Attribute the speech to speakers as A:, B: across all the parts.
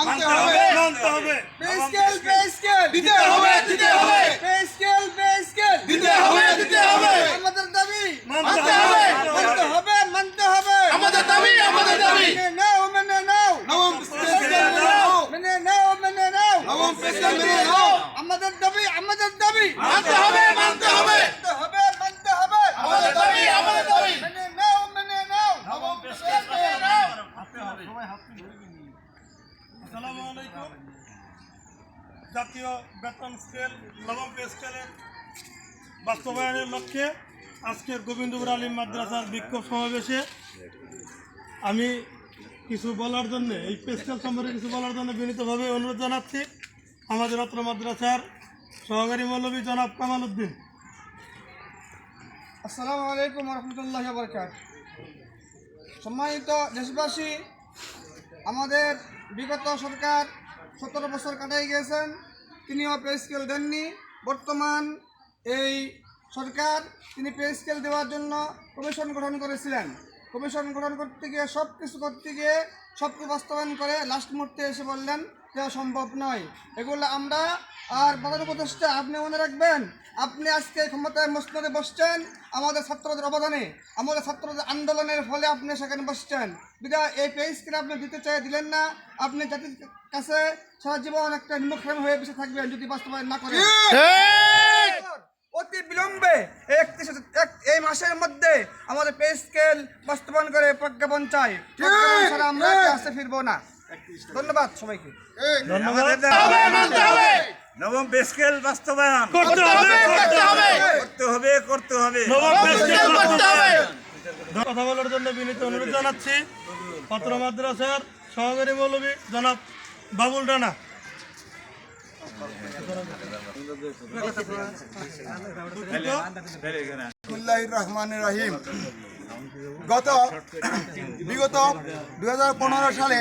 A: মানতে হবে। মানতে হবে।
B: পে স্কেল পে স্কেল
A: দিতে হবে দিতে হবে।
C: জাতীয় বেতন স্কেল নবম পে স্কেলের বাস্তবায়নের লক্ষ্যে আজকের গোবিন্দপুর আলিম মাদ্রাসার বিক্ষোভ সমাবেশে আমি কিছু বলার জন্য, এই পে স্কেল সম্পর্কে কিছু বলার জন্য বিনীতভাবে অনুরোধ জানাচ্ছি আমাদের অত্র মাদ্রাসার সহকারী মৌলবী জনাব কামাল উদ্দিন।
B: আসসালামু আলাইকুম রহমতুল্লাহ বরকাত সম্মানিত দেশবাসী, আমাদের বিগত সরকার সতেরো বছর কাটাই গিয়েছেন। তিনিও পে স্কেল দেননি। বর্তমান এই সরকার তিনি পে স্কেল দেওয়ার জন্য কমিশন গঠন করেছিলেন। কমিশন গঠন করতে গিয়ে সব কিছু করতে গিয়ে সব কিছু বাস্তবায়ন করে লাস্ট মুহূর্তে এসে বললেন, দেওয়া সম্ভব নয়। এগুলো আমরা আর প্রধান উপদেষ্টা, আপনি মনে রাখবেন, আপনি আজকে ক্ষমতায় মসনদে বসছেন আমাদের ছাত্রদের অবদানে। আমাদের ছাত্রদের আন্দোলনের ফলে আপনি সেখানে বসছেন। বিদায় এই পে স্কেল আপনি দিতে চাই, দিলেন না। আপনি জাতির কাছে সারা জীবন একটা নিমুখান হয়ে বসে থাকবেন যদি বাস্তবায়ন না করেন। অতি বিলম্বে একত্রিশ এই মাসের মধ্যে আমাদের পে স্কেল বাস্তবায়ন করে প্রজ্ঞাপন চাই। ছাড়া আমরা কাছে ফিরবো না। ধন্যবাদ সবাইকে।
D: নবম পে স্কেল বাস্তবায়ন।
C: করতে হবে করতে হবে।
D: করতে হবে করতে হবে
C: নবম পে স্কেল
A: করতে হবে
C: কথা বলার জন্য বিনীত অনুরোধ জানাচ্ছি। পত্র মাদ্রাসার সহকারী মৌলবী জনাব বাবুল রানা।
E: বিসমিল্লাহ রহমান রহিম। গত বিগত দুই হাজার পনেরো সালে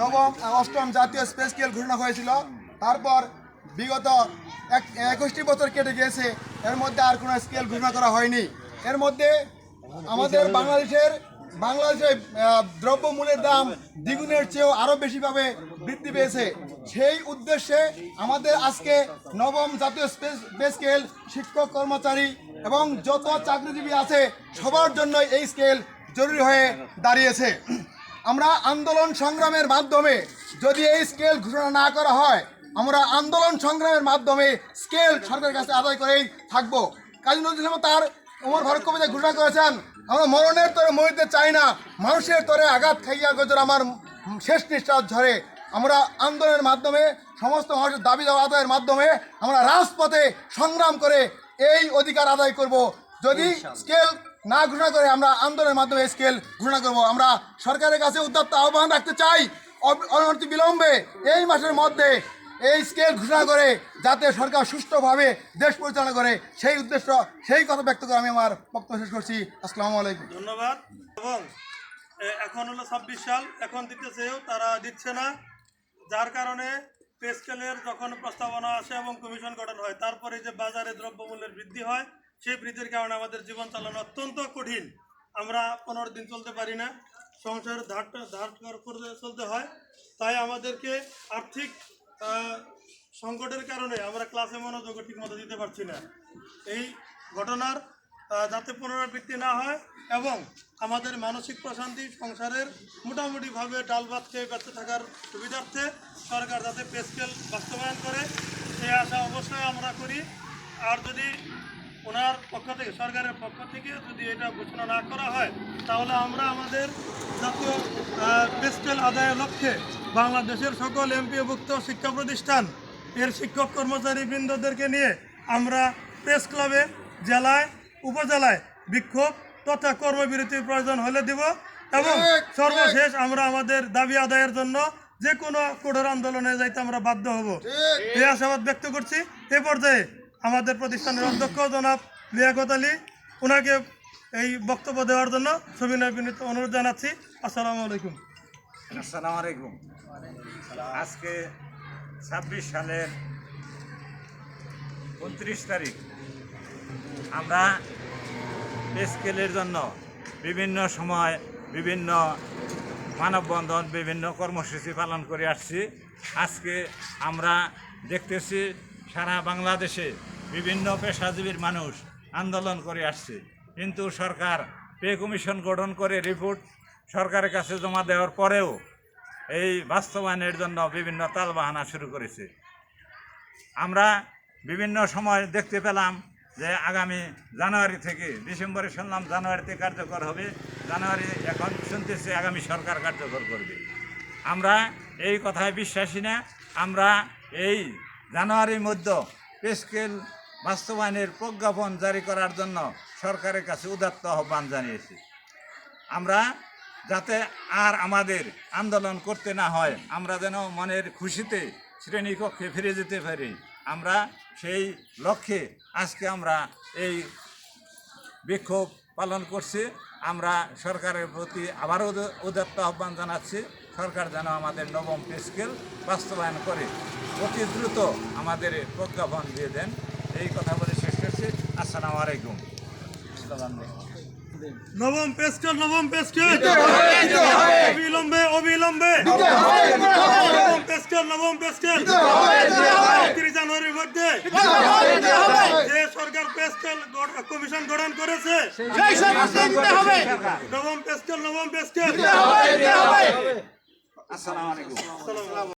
E: নবম অষ্টম জাতীয় স্পেস স্কেল ঘোষণা হয়েছিল। তারপর বিগত এক একুশটি বছর কেটে গিয়েছে। এর মধ্যে আর কোনো স্কেল ঘোষণা করা হয়নি। এর মধ্যে আমাদের বাংলাদেশের বাংলাদেশে দ্রব্যমূল্যের দাম দ্বিগুণের চেয়েও আরও বেশিভাবে বৃদ্ধি পেয়েছে। সেই উদ্দেশ্যে আমাদের আজকে নবম জাতীয় পে স্কেল শিক্ষক কর্মচারী এবং যত চাকরিজীবী আছে, সবার জন্য এই স্কেল জরুরি হয়ে দাঁড়িয়েছে। আমরা আন্দোলন সংগ্রামের মাধ্যমে যদি এই স্কেল ঘোষণা না করা হয়, আমরা আন্দোলন সংগ্রামের মাধ্যমে স্কেল সরকারের কাছে আদায় করেই থাকব। কাজী নজরুল ইসলাম তার ওমর ফারুক কবিতা ঘোষণা করেছেন, আমরা মরণের তরে মরিতে চাই না, মানুষের তরে আঘাত খাইয়া গজর আমার শেষ নিঃশ্বাস ঝরে আমরা আন্দোলনের মাধ্যমে সমস্ত মানুষের দাবি দাওয়া আদায়ের মাধ্যমে আমরা রাজপথে সংগ্রাম করে এই অধিকার আদায় করব। যদি স্কেল না ঘোষণা করে আমরা আন্দোলনের মাধ্যমে স্কেল ঘোষণা করব। আমরা সরকারের কাছে উদ্যত্ত আহ্বান রাখতে চাই। অনতি বিলম্বে এই মাসের মধ্যে এই স্কেল ঘোষণা করে যাতে সরকার সুষ্ঠুভাবে দেশ পরিচালনা করে। সেই উদ্দেশ্য সেই কথা ব্যক্ত করে আমি আমার বক্তব্য শেষ করছি। আসসালামু আলাইকুম।
C: ধন্যবাদ। এবং এখন হলো ছাব্বিশ সাল। এখন দিতেছেও তারা দিচ্ছে না। যার কারণে পে স্কেলের যখন প্রস্তাবনা আসে এবং কমিশন গঠন হয়, তারপরে যে বাজারে দ্রব্যমূল্যের বৃদ্ধি হয়, সেই বৃদ্ধির কারণে আমাদের জীবন চালানো অত্যন্ত কঠিন। আমরা পনেরো দিন চলতে পারি না সংসার ধার ধার করে চলতে হয়। তাই আমাদেরকে আর্থিক সংকটের কারণে আমরা ক্লাসে মনোযোগ ঠিকমতো দিতে পারছি না। এই ঘটনার যাতে পুনরাবৃত্তি না হয় এবং আমাদের মানসিক প্রশান্তি সংসারের মোটামুটিভাবে ডাল ভাত খেয়ে বেঁচে থাকার সুবিধার্থে সরকার যাতে পে স্কেল বাস্তবায়ন করে সেই আশা অবশ্যই আমরা করি। আর যদি ওনার পক্ষ থেকে, সরকারের পক্ষ থেকে যদি এটা ঘোষণা না করা হয়, তাহলে আমরা আমাদের জাতীয় পেস্কেল আদায়ের লক্ষ্যে বাংলাদেশের সকল এমপিভুক্ত শিক্ষা প্রতিষ্ঠান, এর শিক্ষক কর্মচারী বৃন্দদেরকে নিয়ে আমরা প্রেস ক্লাবে, জেলায় উপজেলায় বিক্ষোভ তথা কর্মবিরতির প্রয়োজন হলে দিব এবং সর্বশেষ আমরা আমাদের দাবি আদায়ের জন্য যে কোনো কঠোর আন্দোলনে যাইতে আমরা বাধ্য হব। এই আশাবাদ ব্যক্ত করছি। এ পর্যায়ে আমাদের প্রতিষ্ঠানের অধ্যক্ষ জনাব লিয়াকত আলী ওনাকে এই বক্তব্য দেওয়ার জন্য সবিনয় বিনীত অনুরোধ জানাচ্ছি। আসসালামু আলাইকুম।
D: আসসালামু আলাইকুম। আজকে ছাব্বিশ সালের উনত্রিশ তারিখ আমরা স্কেলের জন্য বিভিন্ন সময় বিভিন্ন মানববন্ধন, বিভিন্ন কর্মসূচি পালন করে আসছি। আজকে আমরা দেখতেছি সারা বাংলাদেশে বিভিন্ন পেশাজীবীর মানুষ আন্দোলন করে আসছে। কিন্তু সরকার পে কমিশন গঠন করে রিপোর্ট সরকারের কাছে জমা দেওয়ার পরেও এই বাস্তবায়নের জন্য বিভিন্ন তালবাহানা শুরু করেছে। আমরা বিভিন্ন সময় দেখতে পেলাম যে আগামী জানুয়ারি থেকে, ডিসেম্বরে শুনলাম জানুয়ারিতে কার্যকর হবে। জানুয়ারি এখন শুনতেছি আগামী সরকার কার্যকর করবে। আমরা এই কথায় বিশ্বাসী না। আমরা এই জানুয়ারির মধ্যে পেস্কেল বাস্তবায়নের প্রজ্ঞাপন জারি করার জন্য সরকারের কাছে উদাত্ত আহ্বান জানিয়েছি। আমরা যাতে আর আমাদের আন্দোলন করতে না হয়, আমরা যেন মনের খুশিতে শ্রেণীকক্ষে ফিরে যেতে পারি। আমরা সেই লক্ষ্যে আজকে আমরা এই বিক্ষোভ পালন করছি। আমরা সরকারের প্রতি আবারও উদ- উদাত্ত আহ্বান জানাচ্ছি, সরকার যেন আমাদের নবম পে বাস্তবায়ন করে অতি দ্রুত আমাদের প্রজ্ঞাপন দিয়ে দেন। এই কথা বলে শেষ করছি। আসসালামু আলাইকুম।
C: নবম পেস্কেল নবম পেস্কেল অবিলম্বে অবিলম্বে। নবম পেস্কেল নবম পেস্কেল তিরিশ জানুয়ারির মধ্যে যে সরকার পেস্কেল কমিশন গঠন করেছে
A: সেই সমস্ত দিতে হবে।
C: নবম পেস্কেল নবম পেস্কেল
D: আসসালামু আলাইকুম।